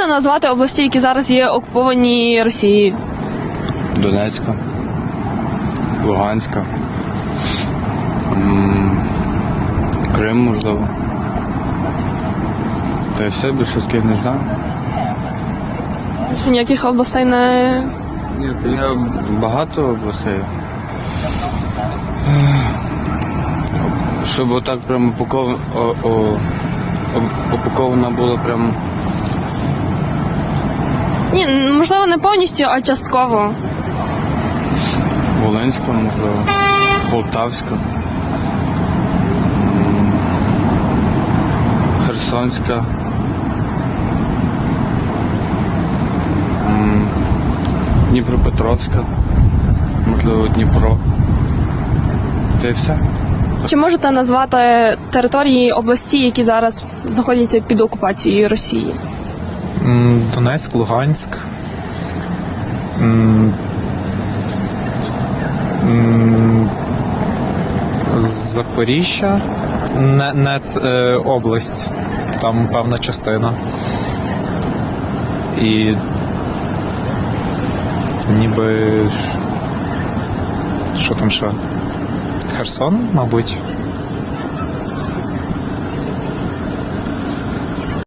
можете назвати області, які зараз є окуповані Росією? Донецька, Луганська, м, Крим, можливо. Та й все, більше таких не знаю. Що ніяких областей не. Ні, то я багато областей. Щоб отак прямо упаковано, о, о, була прямо. Ні, можливо, не повністю, а частково. Волинська, можливо, Полтавська, Херсонська, Дніпропетровська, можливо, Дніпро. Та й все. Чи можете назвати території області, які зараз знаходяться під окупацією Росії? Донецьк, Луганськ. Запоріжжя. Не, не е, область. Там певна частина. І ніби. Що там ще? Херсон, мабуть.